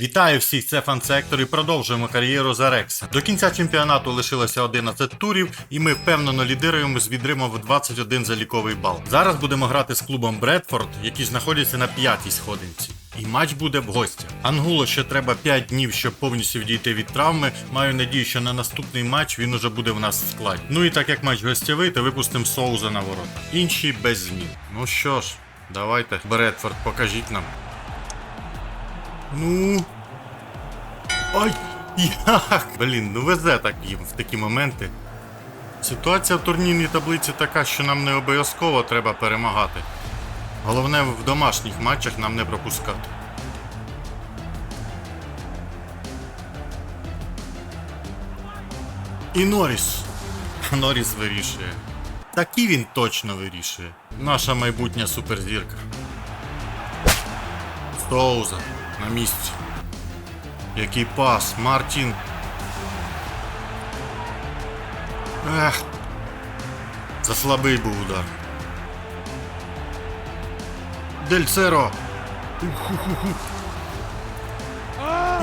Вітаю всіх, це фан-сектор і продовжуємо кар'єру за Рекса. До кінця чемпіонату лишилося 11 турів, і ми впевнено лідируємо з відримом в 21 заліковий бал. Зараз будемо грати з клубом Бредфорд, які знаходяться на п'ятій сходинці. І матч буде в гостях. Ангуло ще треба 5 днів, щоб повністю відійти від травми. Маю надію, що на наступний матч він уже буде в нас в складі. Ну і так як матч гостєвий, то випустимо соуза на ворота. Інші без змін. Ну що ж, давайте, Бредфорд, покажіть нам. Ну. Ай! Як? Блін, ну везе так їм в такі моменти. Ситуація в турнірній таблиці така, що нам не обов'язково треба перемагати. Головне в домашніх матчах нам не пропускати. І Норріс. Норріс вирішує. Так і він точно вирішує. Наша майбутня суперзірка. Стоуза на місці. Який пас, Мартін. Ех. Слабий був удар. Дель Церо.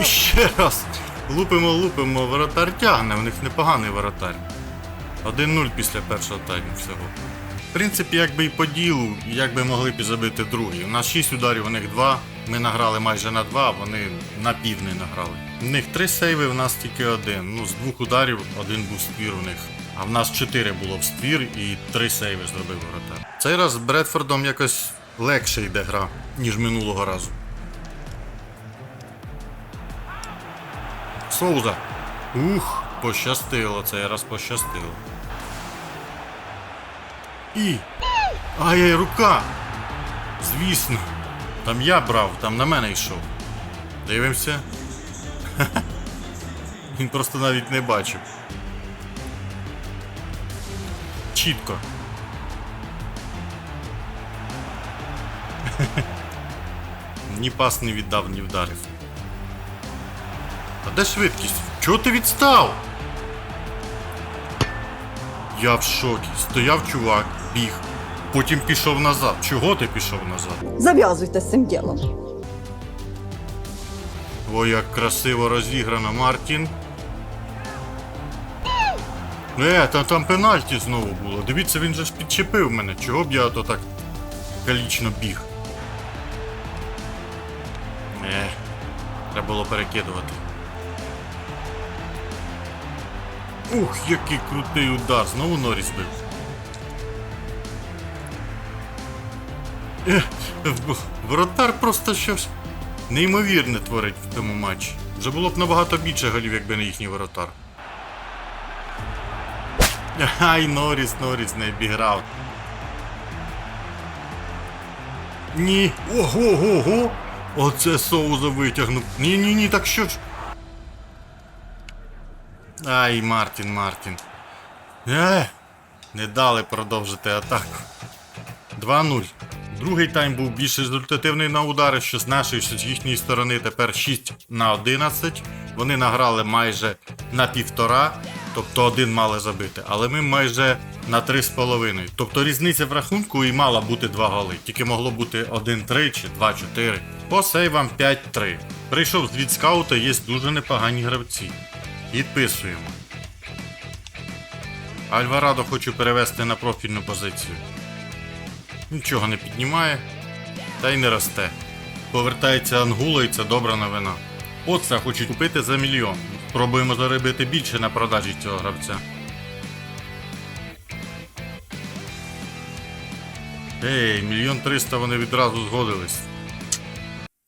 І ще раз. Лупимо, лупимо, воротар тягне, в них непоганий воротар. 1-0 після першого тайму всього. В принципі, якби і по ділу, як би могли б забити другий. У нас 6 ударів, у них 2. Ми награли майже на 2, вони на пів не награли. У них 3 сейви, у нас тільки один. Ну, з двох ударів один був ствір у них. А в нас 4 було в ствір і 3 сейви зробив воротар. Цей раз з Бредфордом якось легше йде гра, ніж минулого разу. Соуза. Ух, пощастило, цей раз пощастило. І. Ай-яй, рука! Звісно. Там я брав, там на мене йшов. Дивимося. Він просто навіть не бачив. Чітко. Ні пас не віддав, ні вдарив. А де швидкість? Чого ти відстав? Я в шокі. Стояв чувак, біг. Потім пішов назад. Чого ти пішов назад? Зав'язуйте з цим ділом. Ой, як красиво розіграно, Мартін. Е, там, там пенальті знову було. Дивіться, він же ж підчепив мене. Чого б я то так калічно біг? Е, треба було перекидувати. Ух, який крутий удар! Знову Норріс бив. Воротар просто щось неймовірне творить в тому матчі. Вже було б набагато більше голів, якби не їхній воротар. Ай, Норріс, Норріс не обіграв. Ні. Ого, ого, ого. Оце соуза витягнув. Ні, ні, ні, так що ж. Ай, Мартін, Мартін. Е, не дали продовжити атаку. 2-0. Другий тайм був більш результативний на удари, що з нашої, що з їхньої сторони тепер 6 на 11. Вони награли майже на півтора, тобто один мали забити, але ми майже на 3,5. Тобто різниця в рахунку і мала бути 2 голи. Тільки могло бути 1-3 чи 2-4. По сейвам 5-3. Прийшов звід скаута, є дуже непогані гравці. Підписуємо. Альварадо хочу перевести на профільну позицію. Нічого не піднімає, та й не росте. Повертається Ангула і це добра новина. Оце хочуть купити за мільйон. Спробуємо заробити більше на продажі цього гравця. Ей, мільйон триста вони відразу згодились.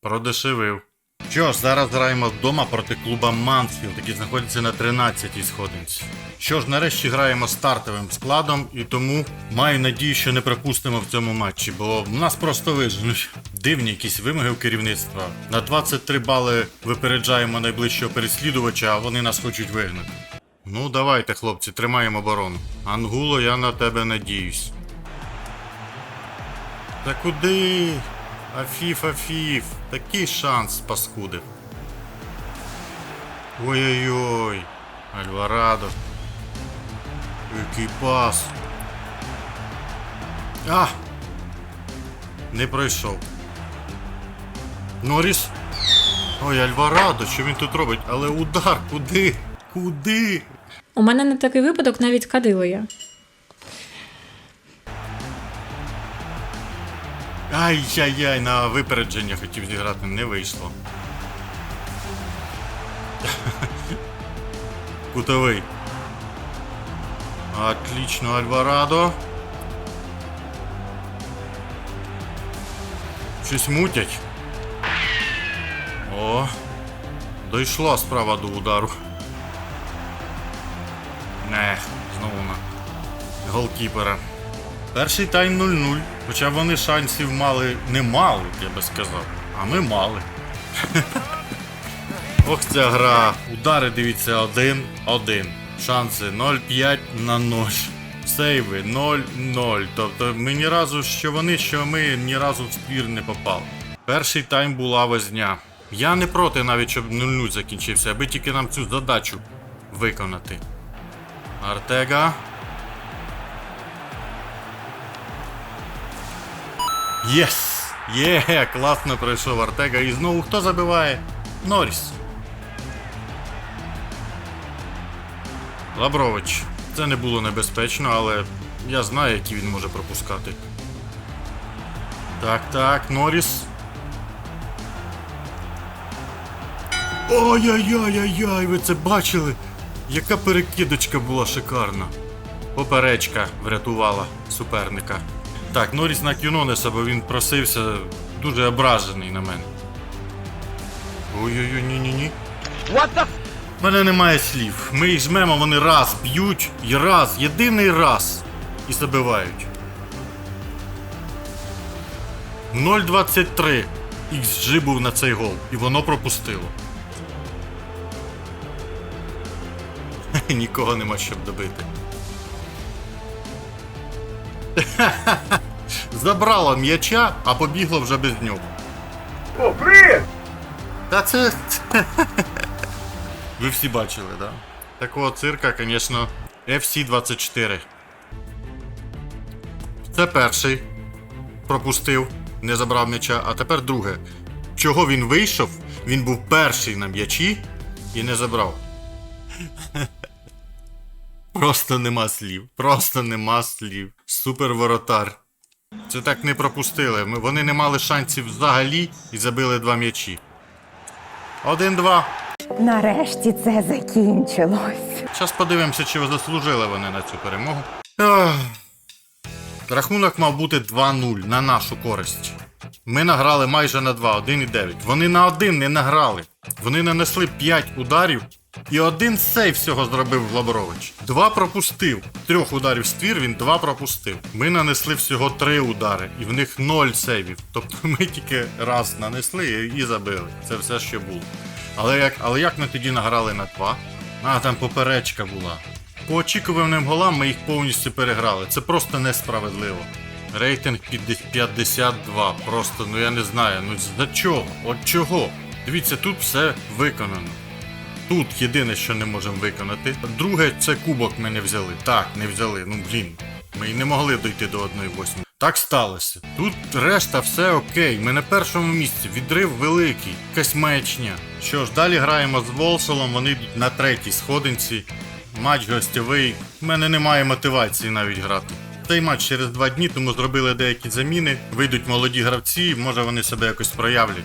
Продешевив. Що ж, зараз граємо вдома проти клуба Мансфілд, який знаходиться на 13-й сходинці. Що ж, нарешті граємо стартовим складом, і тому маю надію, що не пропустимо в цьому матчі, бо в нас просто виженуть. Дивні якісь вимоги у керівництва. На 23 бали випереджаємо найближчого переслідувача, а вони нас хочуть вигнати. Ну, давайте, хлопці, тримаємо оборону. Ангуло, я на тебе надіюсь. Та куди? Афіф, Афіф, такий шанс паскудив. Ой-ой-ой, Альварадо. Який пас. А! Не пройшов. Норріс. Ой, Альварадо, що він тут робить? Але удар, куди? Куди? У мене на такий випадок навіть кадило є. Ай-яй-яй, на випередження хотів зіграти, не вийшло. Кутовий. Отлично, Альварадо. Щось мутять. О, дійшла справа до удару. Не, знову на голкіпера. Перший тайм 0-0. Хоча вони шансів мали не мали, я би сказав. А ми мали. Ох, ця гра. Удари, дивіться, 1-1. Шанси 0-5 на 0. Сейви 0-0. Тобто ми ні разу, що вони, що ми ні разу в спір не попали. Перший тайм була возня. Я не проти навіть, щоб 0-0 закінчився, аби тільки нам цю задачу виконати. Артега. Єс! Є, класно пройшов Артега. І знову хто забиває? Норріс. Лабрович. Це не було небезпечно, але я знаю, які він може пропускати. Так, так, Норріс. Ой-ой-ой-ой-ой, ви це бачили? Яка перекидочка була шикарна. Поперечка врятувала суперника. Так, Норріс на Кюнонеса, бо він просився дуже ображений на мене. Ой-ой-ой, ні-ні-ні. У мене немає слів. Ми їх жмемо, вони раз б'ють і раз, єдиний раз. І забивають. 0.23 XG був на цей гол, і воно пропустило. Нікого нема щоб добити. Забрало м'яча, а побігло вже без нього. О, привіт! Та це. Ви всі бачили, да? Такого цирка, звісно, FC24. Це перший. Пропустив, не забрав м'яча, а тепер друге. Чого він вийшов? Він був перший на м'ячі і не забрав. Просто нема слів. Просто нема слів. Супер воротар. Це так не пропустили. Вони не мали шансів взагалі і забили два м'ячі. Один-два. Нарешті це закінчилось. Зараз подивимося, чи заслужили вони на цю перемогу. Ах. Рахунок мав бути 2-0 на нашу користь. Ми награли майже на 2, 1,9. Вони на 1 не награли. Вони нанесли 5 ударів і один сейв всього зробив Лаборович. Два пропустив. Трьох ударів ствір він два пропустив. Ми нанесли всього 3 удари, і в них 0 сейвів. Тобто ми тільки раз нанесли і- забили. Це все, що було. Але як, але як ми тоді награли на 2? А, там поперечка була. По очікуваним голам ми їх повністю переграли. Це просто несправедливо. Рейтинг 52. Просто, ну я не знаю. Ну за чого? От чого? Дивіться, тут все виконано. Тут єдине, що не можемо виконати. Друге, це кубок ми не взяли. Так, не взяли. Ну блін. Ми й не могли дойти до 1-8. Так сталося. Тут решта все окей. Ми на першому місці. Відрив великий. Якась маячня. Що ж, далі граємо з Волсолом, вони на третій сходинці. Матч гостьовий. У мене немає мотивації навіть грати. Цей матч через два дні, тому зробили деякі заміни. Вийдуть молоді гравці, може вони себе якось проявлять.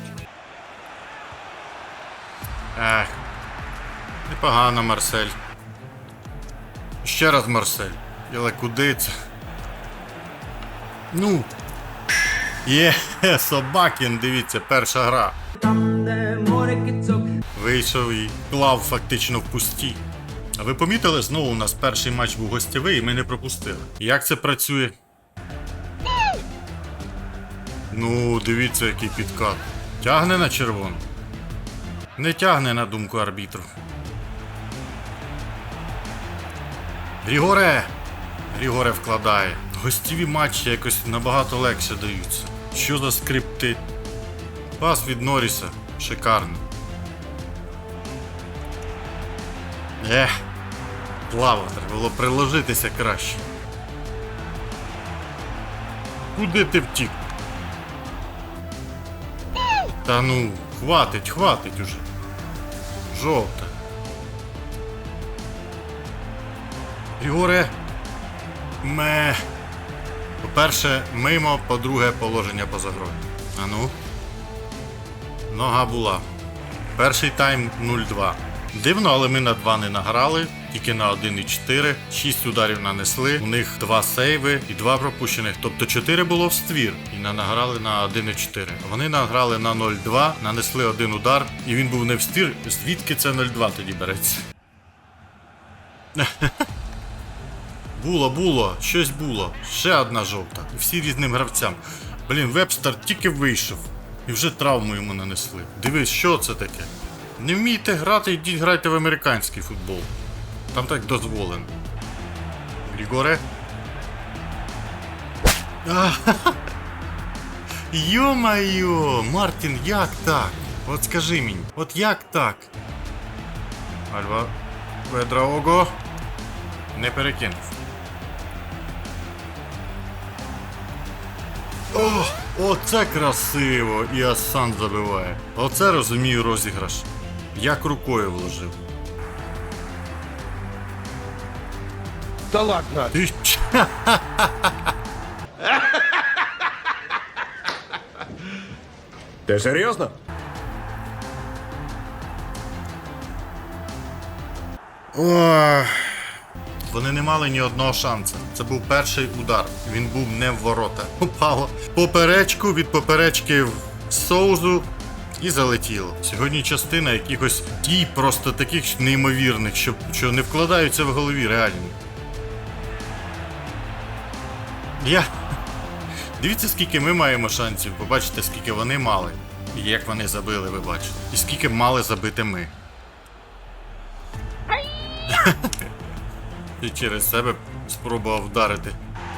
Ех. Непогано, Марсель. Ще раз Марсель. Але куди це? Ну. Є, Собакін, дивіться, перша гра. Вийшов і клав фактично в пусті. А ви помітили, знову у нас перший матч був гостєвий і ми не пропустили. Як це працює? Ну, дивіться, який підкат. Тягне на червону. Не тягне на думку арбітру. Грігоре! Грігоре вкладає. Гостєві матчі якось набагато легше даються. Що за скрипти? Пас від Норріса. Шикарно. Ех, плава, треба було приложитися краще. Куди ти втік? Та ну, Хватить, хватить уже. Жовта. Ігоре. Ме. По-перше, мимо, по-друге, положення поза грою. А ну. Нога була. Перший тайм 0-2. Дивно, але ми на 2 не награли, тільки на 1,4. 6 ударів нанесли. У них 2 сейви і 2 пропущених. Тобто 4 було в ствір. І на- награли на 1,4. Вони награли на 0-2, нанесли один удар, і він був не в стір. Звідки це 0-2 тоді береться? Було, було, щось було. Ще одна жовта. І всі різним гравцям. Блін, Вебстер тільки вийшов. І вже травму йому нанесли. Дивись, що це таке? Не вмієте грати, йдіть грайте в американський футбол. Там так дозволено. Грігоре? Йо-майо, Мартін, як так? От скажи мені, от як так? Альва Ведраого не перекинув. О, оце красиво! І Асан забиває. Оце розумію розіграш. Як рукою вложив. Да ладно. Ти Ты серьезно? Ох. Вони не мали ні одного шансу. Це був перший удар. Він був не в ворота. Попало поперечку від поперечки в соузу і залетіло. Сьогодні частина якихось дій просто таких неймовірних, що, що не вкладаються в голові реально. Я. Дивіться, скільки ми маємо шансів, побачите, скільки вони мали. І як вони забили, ви бачите. І скільки мали забити ми. І через себе спробував вдарити.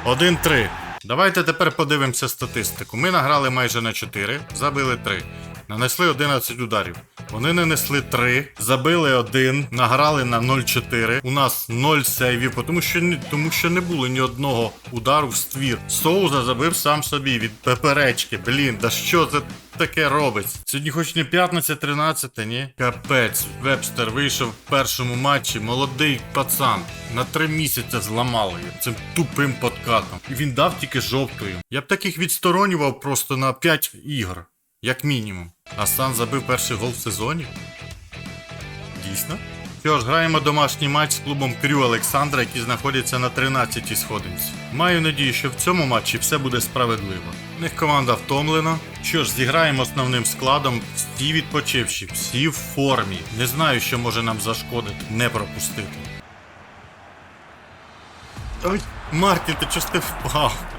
1-3. Давайте тепер подивимося статистику. Ми награли майже на 4, забили 3. Нанесли 11 ударів. Вони нанесли 3, забили 1, награли на 0-4. У нас 0 сейвів, тому що, тому що не було ні одного удару в ствір. Соуза забив сам собі від поперечки. Блін, да що це таке робить? Сьогодні хоч не 15-13, ні? Капець, Вебстер вийшов в першому матчі, молодий пацан. На три місяці зламали його цим тупим подкатом. І він дав тільки жовтою. Я б таких відсторонював просто на 5 ігор, як мінімум. Асан забив перший гол в сезоні. Дійсно? Що ж, граємо домашній матч з клубом Крю Олександра, який знаходиться на 13-й сходинці. Маю надію, що в цьому матчі все буде справедливо. У них команда втомлена. Що ж, зіграємо основним складом, всі відпочивші, всі в формі. Не знаю, що може нам зашкодити, не пропустити. Ой, Мартін, ти чого ти впав?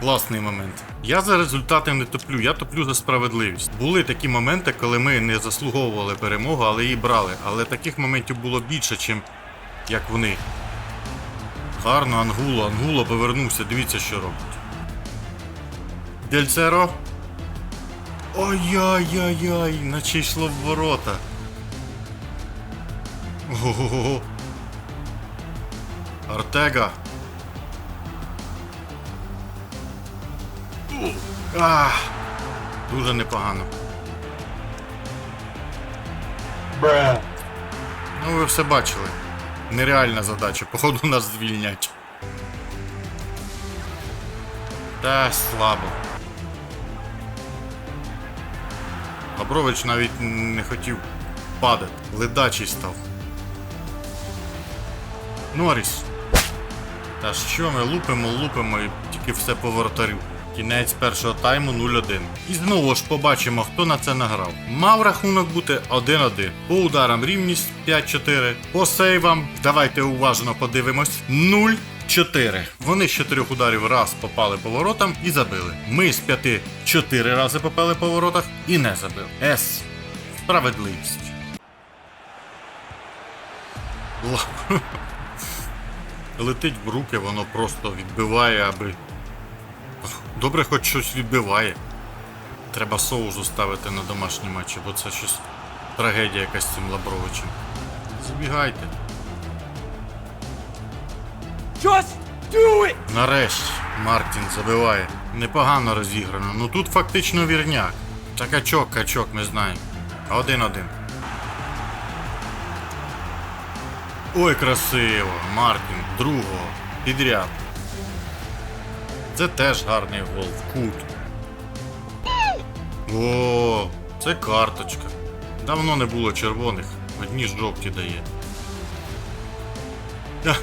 Класний момент. Я за результати не топлю, я топлю за справедливість. Були такі моменти, коли ми не заслуговували перемогу, але її брали. Але таких моментів було більше, чим як вони. Гарно, Ангуло, Ангуло повернувся, дивіться, що робить. Дельцеро. Ой-яй-яй-яй, наче йшло в ворота. Ого-го-го. Артега. Ах, дуже непогано. Бра. Ну, ви все бачили. Нереальна задача, походу нас звільнять. Та слабо. Лабрович навіть не хотів падати. Ледачий став. Норріс. Та що ми лупимо, лупимо і тільки все по воротарю. Кінець першого тайму 0-1. І знову ж побачимо, хто на це награв. Мав рахунок бути 1-1. По ударам рівність 5-4. По сейвам, давайте уважно подивимось. 0-4. Вони з 4 ударів раз попали по воротам і забили. Ми з 5 4 рази попали по воротах і не забили. С. Справедливість. Летить в руки, воно просто відбиває, аби. Добре, хоч щось відбиває. Треба соузу ставити на домашні матчі, бо це щось трагедія якась з цим Лабровичем. Забігайте. Just do it! Нарешті Мартін забиває. Непогано розіграно. Ну тут фактично вірняк. Та качок, качок, ми знаємо. Один-один. Ой, красиво! Мартін, другого. Підряд. Це теж гарний гол в кут. О, це карточка. Давно не було червоних, одні ж жовті дає.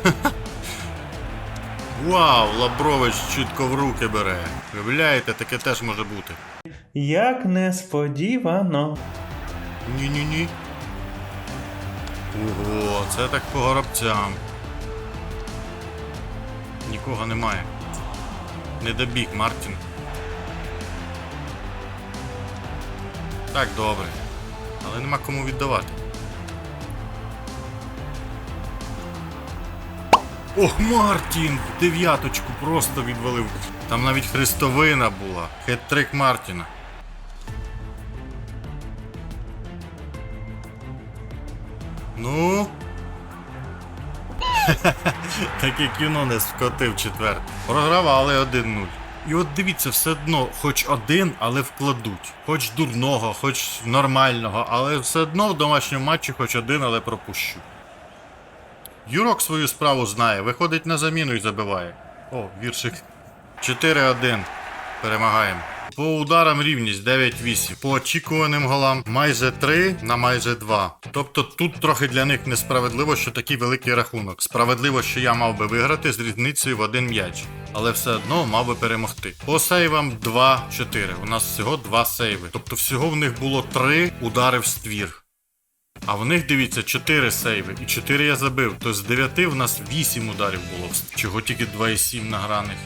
Вау, Лабрович чітко в руки бере. Виявляєте, таке теж може бути. Як несподівано. Ні-ні-ні. Ого, це так по горобцям. Нікого немає. Не добіг, Мартін. Так, добре. Але нема кому віддавати. Ох, Мартін! Дев'яточку просто відвалив. Там навіть хрестовина була. Хет-трик Мартіна. Ну. Таке кіно не скотив четвер. Програвали 1-0. І от дивіться, все одно, хоч один, але вкладуть. Хоч дурного, хоч нормального, але все одно в домашньому матчі хоч один, але пропущу. Юрок свою справу знає, виходить на заміну і забиває. О, віршик. 4-1. Перемагаємо. По ударам рівність 9-8. По очікуваним голам майже 3 на майже 2. Тобто тут трохи для них несправедливо, що такий великий рахунок. Справедливо, що я мав би виграти з різницею в один м'яч. Але все одно мав би перемогти. По сейвам 2-4. У нас всього 2 сейви. Тобто всього в них було 3 удари в ствір. А в них, дивіться, 4 сейви. І 4 я забив. То з 9 в нас 8 ударів було. Чого тільки 2,7 награних.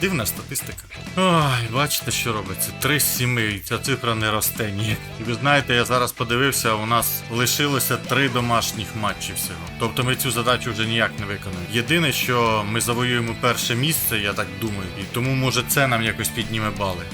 Дивна статистика. Ой, бачите, що робиться? 3 з 7, і ця цифра не росте ні. І ви знаєте, я зараз подивився, у нас лишилося 3 домашніх матчі всього. Тобто ми цю задачу вже ніяк не виконуємо. Єдине, що ми завоюємо перше місце, я так думаю, і тому може це нам якось підніме бали.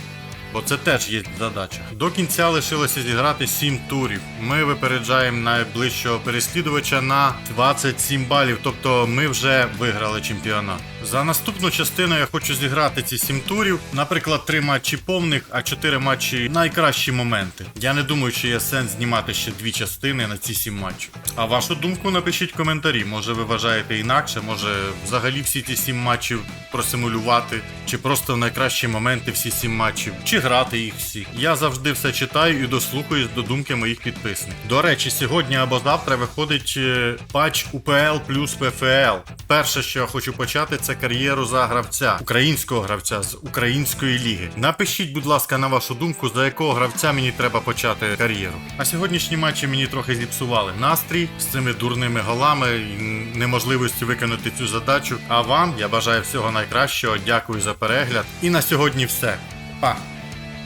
Бо це теж є задача. До кінця лишилося зіграти 7 турів. Ми випереджаємо найближчого переслідувача на 27 балів, тобто ми вже виграли чемпіонат. За наступну частину я хочу зіграти ці 7 турів, наприклад, 3 матчі повних, а 4 матчі найкращі моменти. Я не думаю, що є сенс знімати ще дві частини на ці 7 матчів. А вашу думку напишіть в коментарі. Може ви вважаєте інакше, може взагалі всі ці 7 матчів просимулювати, чи просто найкращі моменти всі 7 матчів, чи грати їх всі. Я завжди все читаю і дослухаюсь до думки моїх підписників. До речі, сьогодні або завтра виходить е, патч УПЛ плюс ПФЛ. Перше, що я хочу почати, це кар'єру за гравця, українського гравця з української ліги. Напишіть, будь ласка, на вашу думку, за якого гравця мені треба почати кар'єру. А сьогоднішні матчі мені трохи зіпсували настрій з цими дурними голами і неможливістю виконати цю задачу. А вам я бажаю всього найкращого. Дякую за перегляд. І на сьогодні все. Па!